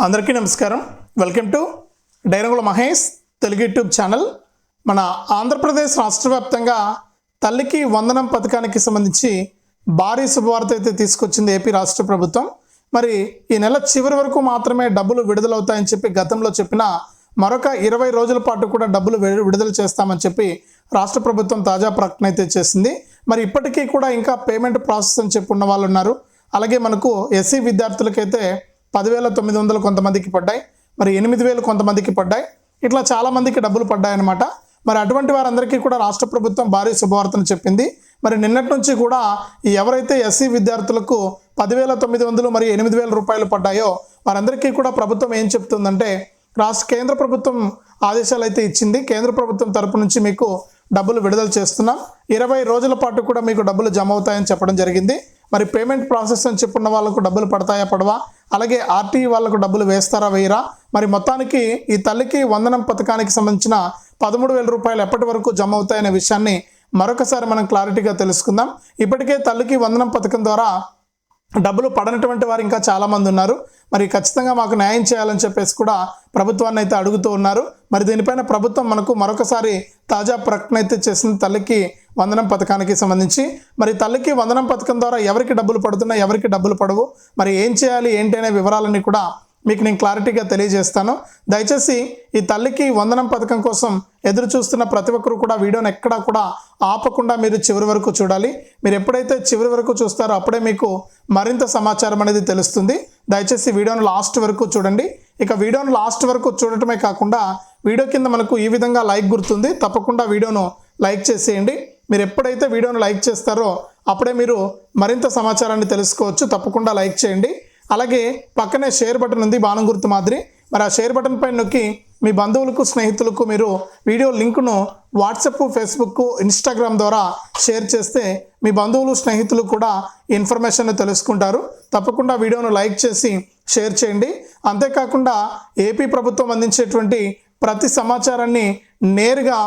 అందరికీ నమస్కారం. Welcome to Dairangula Mahesh Telugu YouTube channel. మన ఆంధ్రప్రదేశ్ రాష్ట్ర వ్యాప్తంగా తల్లికి వందనం పథకానికి సంబంధించి భారీ శుభవార్త అయితే తీసుకొచ్చింది ఏపీ రాష్ట్ర ప్రభుత్వం. మరి ఈ నెల చివరి వరకు మాత్రమే డబ్బులు విడుదలవుతాయని చెప్పి గతంలో చెప్పిన మరొక ఇరవై రోజుల పాటు కూడా డబ్బులు విడు- విడుదల చేస్తామని చెప్పి రాష్ట్ర ప్రభుత్వం తాజా ప్రకటన అయితే చేసింది. మరి ఇప్పటికీ కూడా ఇంకా పేమెంట్ ప్రాసెస్ అని చెప్పి ఉన్న వాళ్ళు ఉన్నారు అలాగే మనకు ఎస్సీ విద్యార్థులకైతే పదివేల తొమ్మిది వందలు కొంతమందికి పడ్డాయి మరి ఎనిమిది వేలు కొంతమందికి పడ్డాయి. ఇట్లా చాలా మందికి డబ్బులు పడ్డాయి అనమాట మరి అటువంటి వారందరికీ కూడా రాష్ట్ర ప్రభుత్వం భారీ శుభవార్తను చెప్పింది. మరి నిన్నటి నుంచి కూడా ఎవరైతే ఎస్సీ విద్యార్థులకు పదివేల తొమ్మిది వందలు మరి ఎనిమిది వేల రూపాయలు పడ్డాయో వారందరికీ కూడా ప్రభుత్వం ఏం చెప్తుందంటే రాష్ట్ర కేంద్ర ప్రభుత్వం ఆదేశాలు అయితే ఇచ్చింది. కేంద్ర ప్రభుత్వం తరపు నుంచి మీకు డబ్బులు విడుదల చేస్తున్నాం. ఇరవై రోజుల పాటు కూడా మీకు డబ్బులు జమ అవుతాయని చెప్పడం జరిగింది. మరి పేమెంట్ ప్రాసెస్ అని చెప్పున్న వాళ్ళకు డబ్బులు పడతాయా? పడవా? అలాగే ఆర్టీఈ వాళ్ళకు డబ్బులు వేస్తారా? వేయరా? మరి మొత్తానికి ఈ తల్లికి వందనం పథకానికి సంబంధించిన పదమూడు వేల రూపాయలు ఎప్పటి వరకు జమ అవుతాయనే విషయాన్ని మరొకసారి మనం క్లారిటీగా తెలుసుకుందాం. ఇప్పటికే తల్లికి వందనం పథకం ద్వారా డబ్బులు పడనటువంటి వారు ఇంకా చాలామంది ఉన్నారు. మరి ఖచ్చితంగా మాకు న్యాయం చేయాలని చెప్పేసి కూడా ప్రభుత్వాన్ని అయితే అడుగుతూ ఉన్నారు. మరి దీనిపైన ప్రభుత్వం మనకు మరొకసారి తాజా ప్రకటన అయితే చేసింది తల్లికి వందనం పథకానికి సంబంధించి మరి తల్లికి వందనం పథకం ద్వారా ఎవరికి డబ్బులు పడుతున్నాయి ఎవరికి డబ్బులు పడవు మరి ఏం చేయాలి ఏంటి అనే వివరాలన్నీ కూడా మీకు నేను క్లారిటీగా తెలియజేస్తాను. దయచేసి ఈ తల్లికి వందనం పథకం కోసం ఎదురు చూస్తున్న ప్రతి ఒక్కరు కూడా వీడియోని ఎక్కడా కూడా ఆపకుండా మీరు చివరి వరకు చూడాలి. మీరు ఎప్పుడైతే చివరి వరకు చూస్తారో అప్పుడే మీకు మరింత సమాచారం అనేది తెలుస్తుంది. దయచేసి వీడియోను లాస్ట్ వరకు చూడండి. ఇక వీడియోను లాస్ట్ వరకు చూడటమే కాకుండా వీడియో కింద మనకు ఈ విధంగా లైక్ గుర్తుంది. తప్పకుండా వీడియోను లైక్ చేసేయండి. మీరు ఎప్పుడైతే వీడియోను లైక్ చేస్తారో అప్పుడే మీరు మరింత సమాచారాన్ని తెలుసుకోవచ్చు. తప్పకుండా లైక్ చేయండి. అలాగే పక్కనే షేర్ బటన్ ఉంది బాణం గుర్తు మాదిరి. మరి ఆ షేర్ బటన్ పైన నొక్కి మీ బంధువులకు స్నేహితులకు మీరు వీడియో లింకును వాట్సాప్ ఫేస్బుక్ ఇన్స్టాగ్రామ్ ద్వారా షేర్ చేస్తే మీ బంధువులు స్నేహితులు కూడా ఇన్ఫర్మేషన్ తెలుసుకుంటారు. తప్పకుండా వీడియోను లైక్ చేసి షేర్ చేయండి. అంతేకాకుండా ఏపీ ప్రభుత్వం అందించేటువంటి ప్రతి సమాచారాన్ని నేరుగా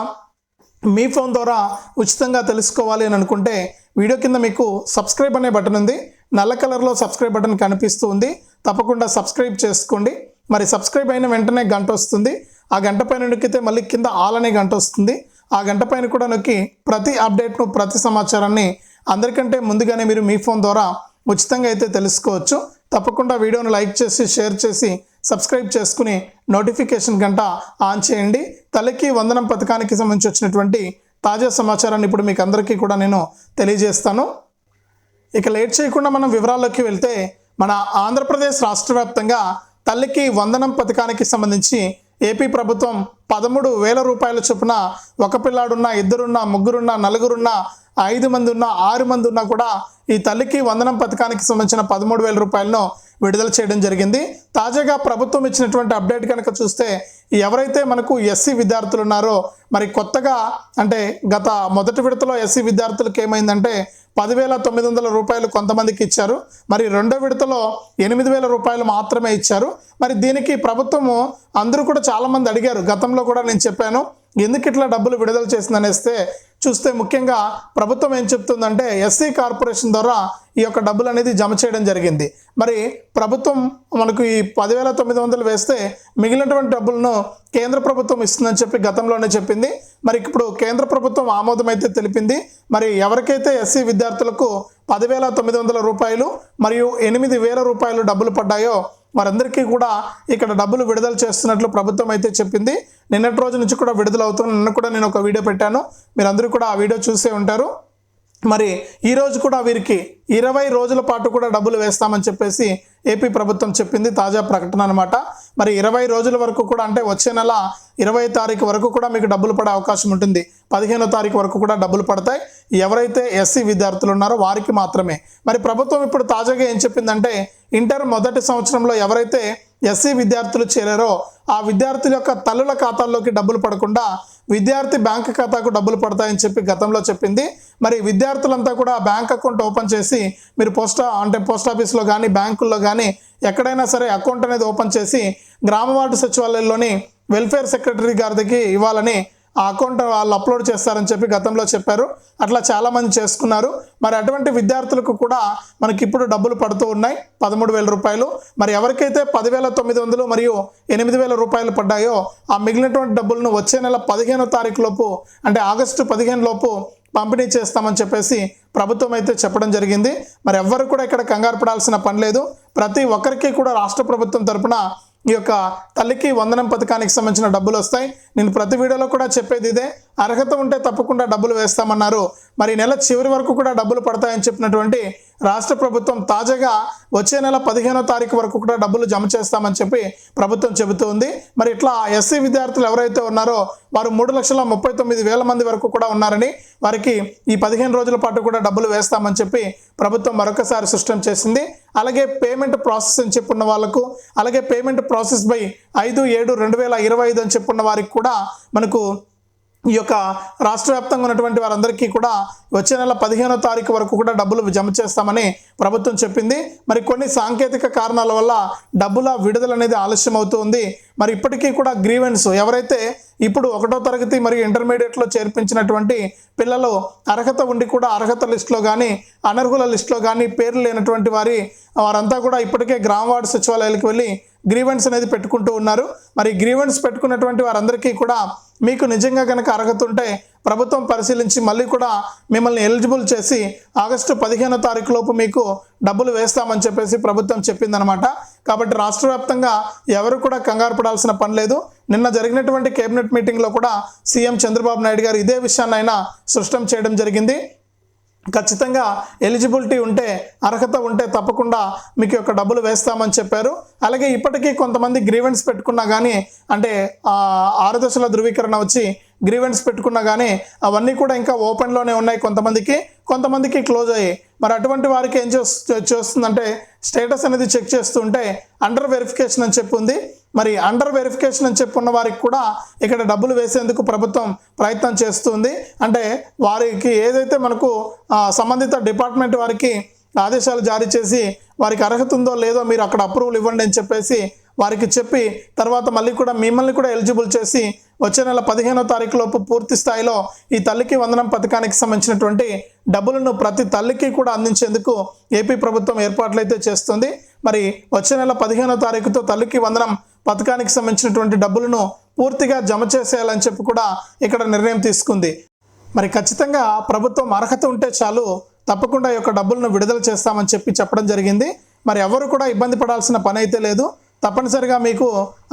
మీ ఫోన్ ద్వారా ఉచితంగా తెలుసుకోవాలి అని అనుకుంటే వీడియో కింద మీకు సబ్స్క్రైబ్ అనే బటన్ ఉంది. నల్ల కలర్లో సబ్స్క్రైబ్ బటన్ కనిపిస్తూ ఉంది తప్పకుండా సబ్స్క్రైబ్ చేసుకోండి. మరి సబ్స్క్రైబ్ అయిన వెంటనే గంట వస్తుంది. ఆ గంట పైన నొక్కితే మళ్ళీ కింద ఆల్ అనే గంట వస్తుంది. ఆ గంట పైన కూడా నొక్కి ప్రతి అప్డేట్ను ప్రతి సమాచారాన్ని అందరికంటే ముందుగానే మీరు మీ ఫోన్ ద్వారా ఉచితంగా అయితే తెలుసుకోవచ్చు. తప్పకుండా వీడియోను లైక్ చేసి షేర్ చేసి సబ్స్క్రైబ్ చేసుకుని నోటిఫికేషన్ గంట ఆన్ చేయండి. తల్లికి వందనం పథకానికి సంబంధించి వచ్చినటువంటి తాజా సమాచారాన్ని ఇప్పుడు మీకు అందరికీ కూడా నేను తెలియజేస్తాను. ఇక లేట్ చేయకుండా మనం వివరాల్లోకి వెళ్తే మన ఆంధ్రప్రదేశ్ రాష్ట్ర వ్యాప్తంగా తల్లికి వందనం పథకానికి సంబంధించి ఏపీ ప్రభుత్వం పదమూడు వేల రూపాయల చొప్పున ఒక పిల్లాడున్న ఇద్దరున్న ముగ్గురున్న నలుగురున్న ఐదు మంది ఉన్నా ఆరు మంది ఉన్నా కూడా ఈ తల్లికి వందనం పథకానికి సంబంధించిన పదమూడు వేల రూపాయలను విడుదల చేయడం జరిగింది. తాజాగా ప్రభుత్వం ఇచ్చినటువంటి అప్డేట్ కనుక చూస్తే ఎవరైతే మనకు ఎస్సీ విద్యార్థులు ఉన్నారో మరి కొత్తగా అంటే గత మొదటి విడతలో ఎస్సీ విద్యార్థులకు ఏమైందంటే పదివేల తొమ్మిది వందల రూపాయలు కొంతమందికి ఇచ్చారు. మరి రెండో విడతలో ఎనిమిది వేల రూపాయలు మాత్రమే ఇచ్చారు. మరి దీనికి ప్రభుత్వము అందరూ కూడా చాలామంది అడిగారు. గతంలో కూడా నేను చెప్పాను. ఎందుకు ఇట్లా డబ్బులు విడుదల చేసిందనేస్తే చూస్తే ముఖ్యంగా ప్రభుత్వం ఏం చెప్తుందంటే ఎస్సీ కార్పొరేషన్ ద్వారా ఈ యొక్క డబ్బులు అనేది జమ చేయడం జరిగింది. మరి ప్రభుత్వం మనకు ఈ పదివేల తొమ్మిది వందలు వేస్తే మిగిలినటువంటి డబ్బులను కేంద్ర ప్రభుత్వం ఇస్తుందని చెప్పి గతంలోనే చెప్పింది. మరి ఇప్పుడు కేంద్ర ప్రభుత్వం ఆమోదం అయితే తెలిపింది. మరి ఎవరికైతే ఎస్సీ విద్యార్థులకు పదివేల తొమ్మిది వందల రూపాయలు మరియు ఎనిమిది వేల రూపాయలు డబ్బులు పడ్డాయో వారందరికీ కూడా ఇక్కడ డబ్బులు విడుదల చేస్తున్నట్లు ప్రభుత్వం అయితే చెప్పింది. నిన్నటి రోజు నుంచి కూడా విడుదల అవుతుంది నిన్న కూడా నేను ఒక వీడియో పెట్టాను. మీరందరూ కూడా ఆ వీడియో చూసే ఉంటారు. మరి ఈరోజు కూడా వీరికి ఇరవై రోజుల పాటు కూడా డబ్బులు వేస్తామని చెప్పేసి ఏపీ ప్రభుత్వం చెప్పింది. తాజా ప్రకటన అనమాట మరి ఇరవై రోజుల వరకు కూడా అంటే వచ్చే నెల ఇరవై తారీఖు వరకు కూడా మీకు డబ్బులు పడే అవకాశం ఉంటుంది. పదిహేనో తారీఖు వరకు కూడా డబ్బులు పడతాయి. ఎవరైతే ఎస్సీ విద్యార్థులు ఉన్నారో వారికి మాత్రమే. మరి ప్రభుత్వం ఇప్పుడు తాజాగా ఏం చెప్పిందంటే ఇంటర్ మొదటి సంవత్సరంలో ఎవరైతే ఎస్సీ విద్యార్థులు చేరారో ఆ విద్యార్థుల యొక్క తల్లుల ఖాతాల్లోకి డబ్బులు పడకుండా విద్యార్థి బ్యాంక్ ఖాతాకు డబ్బులు పడతాయని చెప్పి గతంలో చెప్పింది. మరి విద్యార్థులంతా కూడా బ్యాంక్ అకౌంట్ ఓపెన్ చేసి మీరు పోస్ట్ అంటే పోస్ట్ ఆఫీస్లో కానీ బ్యాంకుల్లో కానీ ఎక్కడైనా సరే అకౌంట్ అనేది ఓపెన్ చేసి గ్రామ వార్డు సచివాలయంలోని వెల్ఫేర్ సెక్రటరీ గారికి ఇవ్వాలని ఆ అకౌంట్ వాళ్ళు అప్లోడ్ చేస్తారని చెప్పి గతంలో చెప్పారు. అట్లా చాలామంది చేసుకున్నారు. మరి అటువంటి విద్యార్థులకు కూడా మనకి ఇప్పుడు డబ్బులు పడుతూ ఉన్నాయి. పదమూడు వేల రూపాయలు. మరి ఎవరికైతే పదివేల తొమ్మిది వందలు మరియు ఎనిమిది వేల రూపాయలు పడ్డాయో ఆ మిగిలినటువంటి డబ్బులను వచ్చే నెల పదిహేనో తారీఖు లోపు అంటే ఆగస్టు పదిహేను లోపు పంపిణీ చేస్తామని చెప్పేసి ప్రభుత్వం అయితే చెప్పడం జరిగింది. మరి ఎవ్వరు కూడా ఇక్కడ కంగారు పడాల్సిన పని లేదు. ప్రతి ఒక్కరికి కూడా రాష్ట్ర ప్రభుత్వం తరపున ఈ యొక్క తల్లికి వందనం పథకానికి సంబంధించిన డబ్బులు వస్తాయి. నేను ప్రతి వీడియోలో కూడా చెప్పేది ఇదే. అర్హత ఉంటే తప్పకుండా డబ్బులు వేస్తామన్నారు. మరి నెల చివరి వరకు కూడా డబ్బులు పడతాయని చెప్పినటువంటి రాష్ట్ర ప్రభుత్వం తాజాగా వచ్చే నెల పదిహేనో తారీఖు వరకు కూడా డబ్బులు జమ చేస్తామని చెప్పి ప్రభుత్వం చెబుతోంది. మరి ఇట్లా ఎస్సీ విద్యార్థులు ఎవరైతే ఉన్నారో వారు మూడు లక్షల ముప్పై తొమ్మిది వేల మంది వరకు కూడా ఉన్నారని వారికి ఈ పదిహేను రోజుల పాటు కూడా డబ్బులు వేస్తామని చెప్పి ప్రభుత్వం మరొకసారి స్పష్టం చేసింది. అలాగే పేమెంట్ ప్రాసెస్ అని చెప్పున్న వాళ్ళకు అలాగే పేమెంట్ ప్రాసెస్ బై ఐదు ఏడు రెండు వేల ఇరవై ఐదు అని చెప్పున్న వారికి కూడా మనకు ఈ యొక్క రాష్ట్ర వ్యాప్తంగా ఉన్నటువంటి వారందరికీ కూడా వచ్చే నెల పదిహేనో తారీఖు వరకు కూడా డబ్బులు జమ చేస్తామని ప్రభుత్వం చెప్పింది. మరి కొన్ని సాంకేతిక కారణాల వల్ల డబ్బుల విడుదల అనేది ఆలస్యం అవుతుంది మరి ఇప్పటికీ కూడా గ్రీవెన్స్ ఎవరైతే ఇప్పుడు ఒకటో తరగతి మరియు ఇంటర్మీడియట్లో చేర్పించినటువంటి పిల్లలు అర్హత ఉండి కూడా అర్హత లిస్టులో కానీ అనర్హుల లిస్టులో కానీ పేర్లు లేనటువంటి వారి వారంతా కూడా ఇప్పటికే గ్రామ వార్డు సచివాలయాలకు వెళ్ళి గ్రీవెన్స్ అనేది పెట్టుకుంటూ ఉన్నారు. మరి గ్రీవెన్స్ పెట్టుకున్నటువంటి వారందరికీ కూడా మీకు నిజంగా కనుక అర్హత ఉంటే ప్రభుత్వం పరిశీలించి మళ్ళీ కూడా మిమ్మల్ని ఎలిజిబుల్ చేసి ఆగస్టు పదిహేనో తారీఖు లోపు మీకు డబ్బులు వేస్తామని చెప్పేసి ప్రభుత్వం చెప్పిందనమాట. కాబట్టి రాష్ట్ర వ్యాప్తంగా ఎవరు కూడా కంగారు పడాల్సిన పని లేదు. నిన్న జరిగినటువంటి కేబినెట్ మీటింగ్లో కూడా సీఎం చంద్రబాబు నాయుడు గారు ఇదే విషయాన్ని ఆయన స్పష్టం చేయడం జరిగింది. ఖచ్చితంగా ఎలిజిబిలిటీ ఉంటే అర్హత ఉంటే తప్పకుండా మీకు యొక్క డబ్బులు వేస్తామని చెప్పారు. అలాగే ఇప్పటికీ కొంతమంది గ్రీవెన్స్ పెట్టుకున్నా కానీ అంటే ఆరు దశల ధృవీకరణ వచ్చి గ్రీవెన్స్ పెట్టుకున్నా కానీ అవన్నీ కూడా ఇంకా ఓపెన్లోనే ఉన్నాయి కొంతమందికి కొంతమందికి క్లోజ్ అయ్యి మరి అటువంటి వారికి ఏం చేస్తు చేస్తుందంటే స్టేటస్ అనేది చెక్ చేస్తుంటే అండర్ వెరిఫికేషన్ అని చెప్పి ఉంది. మరి అండర్ వెరిఫికేషన్ అని చెప్పి ఉన్న వారికి కూడా ఇక్కడ డబ్బులు వేసేందుకు ప్రభుత్వం ప్రయత్నం చేస్తుంది అంటే వారికి ఏదైతే మనకు సంబంధిత డిపార్ట్మెంట్ వారికి ఆదేశాలు జారీ చేసి వారికి అర్హత ఉందో లేదో మీరు అక్కడ అప్రూవల్ ఇవ్వండి అని చెప్పేసి వారికి చెప్పి తర్వాత మళ్ళీ కూడా మిమ్మల్ని కూడా ఎలిజిబుల్ చేసి వచ్చే నెల పదిహేనో తారీఖు లోపు పూర్తి స్థాయిలో ఈ తల్లికి వందనం పథకానికి సంబంధించినటువంటి డబ్బులను ప్రతి తల్లికి కూడా అందించేందుకు ఏపీ ప్రభుత్వం ఏర్పాట్లు అయితే చేస్తుంది. మరి వచ్చే నెల పదిహేనో తారీఖుతో తల్లికి వందనం పథకానికి సంబంధించినటువంటి డబ్బులను పూర్తిగా జమ చేసేయాలని చెప్పి కూడా ఇక్కడ నిర్ణయం తీసుకుంది. మరి ఖచ్చితంగా ప్రభుత్వం అర్హత ఉంటే చాలు తప్పకుండా యొక్క డబ్బులను విడుదల చేస్తామని చెప్పి చెప్పడం జరిగింది. మరి ఎవరు కూడా ఇబ్బంది పడాల్సిన పని అయితే లేదు. తప్పనిసరిగా మీకు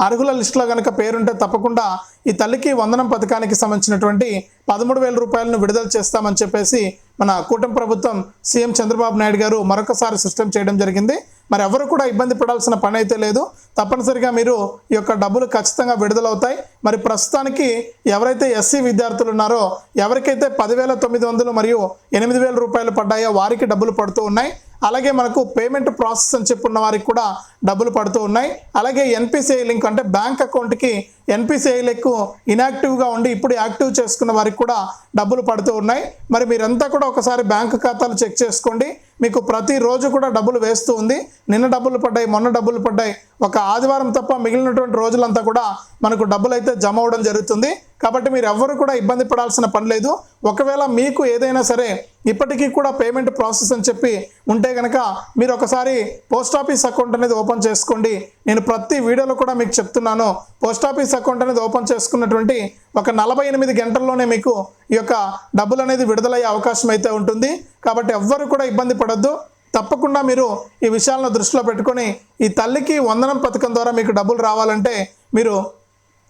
అర్హుల లిస్టులో కనుక పేరుంటే తప్పకుండా ఈ తల్లికి వందనం పథకానికి సంబంధించినటువంటి పదమూడు వేల రూపాయలను విడుదల చేస్తామని చెప్పేసి మన కూటమి ప్రభుత్వం సీఎం చంద్రబాబు నాయుడు గారు మరొకసారి సిస్టమ్ చేయడం జరిగింది. మరి ఎవరు కూడా ఇబ్బంది పడాల్సిన పని అయితే లేదు. తప్పనిసరిగా మీరు ఈ యొక్క డబ్బులు ఖచ్చితంగా విడుదలవుతాయి. మరి ప్రస్తుతానికి ఎవరైతే ఎస్సీ విద్యార్థులు ఉన్నారో ఎవరికైతే పదివేల తొమ్మిది వందలు మరియు ఎనిమిది వేల రూపాయలు పడ్డాయో వారికి డబ్బులు పడుతూ ఉన్నాయి. అలాగే మనకు పేమెంట్ ప్రాసెస్ అని చెప్పున్న వారికి కూడా డబ్బులు పడుతూ ఉన్నాయి. అలాగే ఎన్పిసిఐ లింక్ అంటే బ్యాంక్ అకౌంట్కి ఎన్పిసిఐ లింక్ ఇనాక్టివ్గా ఉండి ఇప్పుడు యాక్టివ్ చేసుకున్న వారికి కూడా డబ్బులు పడుతూ ఉన్నాయి. మరి మీరంతా కూడా ఒకసారి బ్యాంక్ ఖాతాలు చెక్ చేసుకోండి. మీకు ప్రతిరోజు కూడా డబ్బులు వేస్తూ ఉంది. నిన్న డబ్బులు పడ్డాయి మొన్న డబ్బులు పడ్డాయి. ఒక ఆదివారం తప్ప మిగిలినటువంటి రోజులంతా కూడా మనకు డబ్బులు అయితే జమ అవడం జరుగుతుంది. కాబట్టి మీరు ఎవ్వరు కూడా ఇబ్బంది పడాల్సిన పని లేదు. ఒకవేళ మీకు ఏదైనా సరే ఇప్పటికీ కూడా పేమెంట్ ప్రాసెస్ అని చెప్పి ఉంటే కనుక మీరు ఒకసారి పోస్ట్ ఆఫీస్ అకౌంట్ అనేది ఓపెన్ చేసుకోండి. నేను ప్రతి వీడియోలో కూడా మీకు చెప్తున్నాను. పోస్ట్ ఆఫీస్ అకౌంట్ అనేది ఓపెన్ చేసుకున్నటువంటి ఒక నలభై ఎనిమిది గంటల్లోనే మీకు ఈ యొక్క డబ్బులు అనేది విడుదలయ్యే అవకాశం అయితే ఉంటుంది. కాబట్టి ఎవ్వరు కూడా ఇబ్బంది పడద్దు. తప్పకుండా మీరు ఈ విషయాలను దృష్టిలో పెట్టుకొని ఈ తల్లికి వందనం పథకం ద్వారా మీకు డబ్బులు రావాలంటే మీరు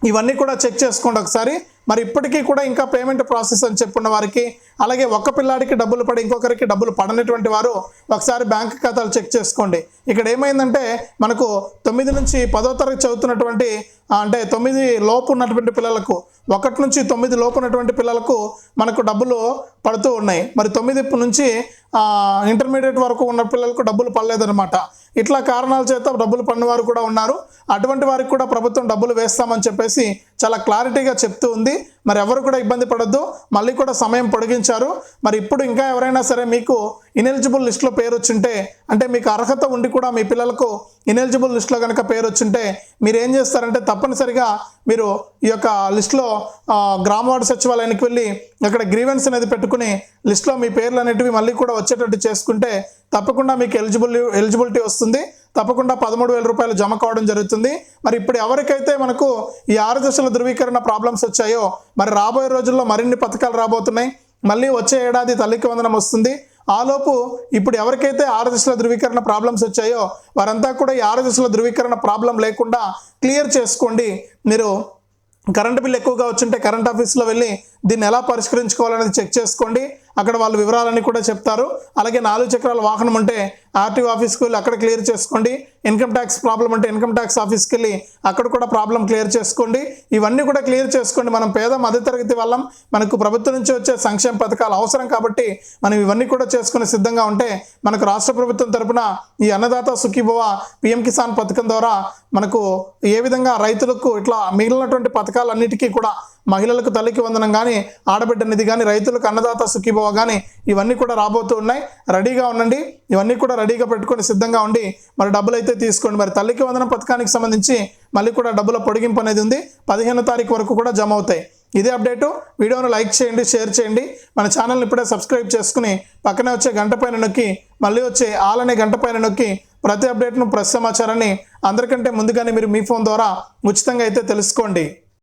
ఇవన్నీ కూడా చెక్ చేసుకోండి ఒకసారి. మరి ఇప్పటికీ కూడా ఇంకా పేమెంట్ ప్రాసెస్ అని చెప్పున్న వారికి అలాగే ఒక్క పిల్లాడికి డబ్బులు పడి ఇంకొకరికి డబ్బులు పడనటువంటి వారు ఒకసారి బ్యాంక్ ఖాతాలు చెక్ చేసుకోండి. ఇక్కడ ఏమైందంటే మనకు తొమ్మిది నుంచి పదో తరగతి చదువుతున్నటువంటి అంటే తొమ్మిది లోపు ఉన్నటువంటి పిల్లలకు ఒకటి నుంచి తొమ్మిది లోపు ఉన్నటువంటి పిల్లలకు మనకు డబ్బులు పడుతూ ఉన్నాయి. మరి తొమ్మిది నుంచి ఇంటర్మీడియట్ వరకు ఉన్న పిల్లలకు డబ్బులు పడలేదన్నమాట. ఇట్లా కారణాల చేత డబ్బులు పడిన వారు కూడా ఉన్నారు. అటువంటి వారికి కూడా ప్రభుత్వం డబ్బులు వేస్తామని చెప్పేసి చాలా క్లారిటీగా చెప్తూ ఉంది. మరి ఎవరు కూడా ఇబ్బంది పడద్దు. మళ్ళీ కూడా సమయం పొడిగించారు. మరి ఇప్పుడు ఇంకా ఎవరైనా సరే మీకు ఇనెలిజిబుల్ లిస్ట్లో పేరు వచ్చింటే అంటే మీకు అర్హత ఉండి కూడా మీ పిల్లలకు ఇనెలిజిబుల్ లిస్ట్లో కనుక పేరు వచ్చింటే మీరు ఏం చేస్తారంటే తప్పనిసరిగా మీరు ఈ యొక్క లిస్ట్లో గ్రామ వార్డు సచివాలయానికి వెళ్ళి అక్కడ గ్రీవెన్స్ అనేది పెట్టుకుని లిస్ట్లో మీ పేర్లు అనేటివి మళ్ళీ కూడా వచ్చేటట్టు చేసుకుంటే తప్పకుండా మీకు ఎలిజిబుల్ ఎలిజిబిలిటీ వస్తుంది. తప్పకుండా పదమూడు వేల రూపాయలు జమ కావడం జరుగుతుంది. మరి ఇప్పుడు ఎవరికైతే మనకు ఈ ఆరు దశల ధృవీకరణ ప్రాబ్లమ్స్ వచ్చాయో మరి రాబోయే రోజుల్లో మరిన్ని పథకాలు రాబోతున్నాయి. మళ్ళీ వచ్చే ఏడాది తల్లికి వందనం వస్తుంది. ఆలోపు ఇప్పుడు ఎవరికైతే ఆరు దశల ధృవీకరణ ప్రాబ్లమ్స్ వచ్చాయో వారంతా కూడా ఈ ఆరు దశల ధృవీకరణ ప్రాబ్లం లేకుండా క్లియర్ చేసుకోండి. మీరు కరెంట్ బిల్ ఎక్కువగా వచ్చుంటే కరెంట్ ఆఫీస్లో వెళ్ళి దీన్ని ఎలా పరిష్కరించుకోవాలనేది చెక్ చేసుకోండి. అక్కడ వాళ్ళు వివరాలన్నీ కూడా చెప్తారు. అలాగే నాలుగు చక్రాల వాహనం ఉంటే ఆర్టీఓ ఆఫీస్కి వెళ్ళి అక్కడ క్లియర్ చేసుకోండి. ఇన్కమ్ ట్యాక్స్ ప్రాబ్లం అంటే ఇన్కమ్ ట్యాక్స్ ఆఫీస్కి వెళ్ళి అక్కడ కూడా ప్రాబ్లం క్లియర్ చేసుకోండి. ఇవన్నీ కూడా క్లియర్ చేసుకోండి. మనం పేద మధ్యతరగతి వాళ్ళం. మనకు ప్రభుత్వం నుంచి వచ్చే సంక్షేమ పథకాలు అవసరం కాబట్టి మనం ఇవన్నీ కూడా చేసుకుని సిద్ధంగా ఉంటే మనకు రాష్ట్ర ప్రభుత్వం తరపున ఈ అన్నదాత సుఖీభవ పిఎం కిసాన్ పథకం ద్వారా మనకు ఏ విధంగా రైతులకు ఇట్లా మిగిలినటువంటి పథకాలన్నిటికీ కూడా మహిళలకు తల్లికి వందనం కానీ ఆడబిడ్డ నిధి కానీ రైతులకు అన్నదాత సుఖీభవ కానీ ఇవన్నీ కూడా రాబోతూ ఉన్నాయి. రెడీగా ఉండండి. ఇవన్నీ కూడా రెడీగా పెట్టుకొని సిద్ధంగా ఉండి మరి డబ్బులు అయితే తీసుకోండి. మరి తల్లికి వందనం పథకానికి సంబంధించి మళ్ళీ కూడా డబ్బుల పొడిగింపు అనేది ఉంది. పదిహేనో తారీఖు వరకు కూడా జమ అవుతాయి. ఇదే అప్డేటు. వీడియోను లైక్ చేయండి షేర్ చేయండి. మన ఛానల్ని ఇప్పుడే సబ్స్క్రైబ్ చేసుకుని పక్కనే వచ్చే గంట పైన నొక్కి మళ్ళీ వచ్చే ఆల్ అనే గంట పైన నొక్కి ప్రతి అప్డేట్ను ప్రతి సమాచారాన్ని అందరికంటే ముందుగానే మీరు మీ ఫోన్ ద్వారా ఉచితంగా అయితే తెలుసుకోండి.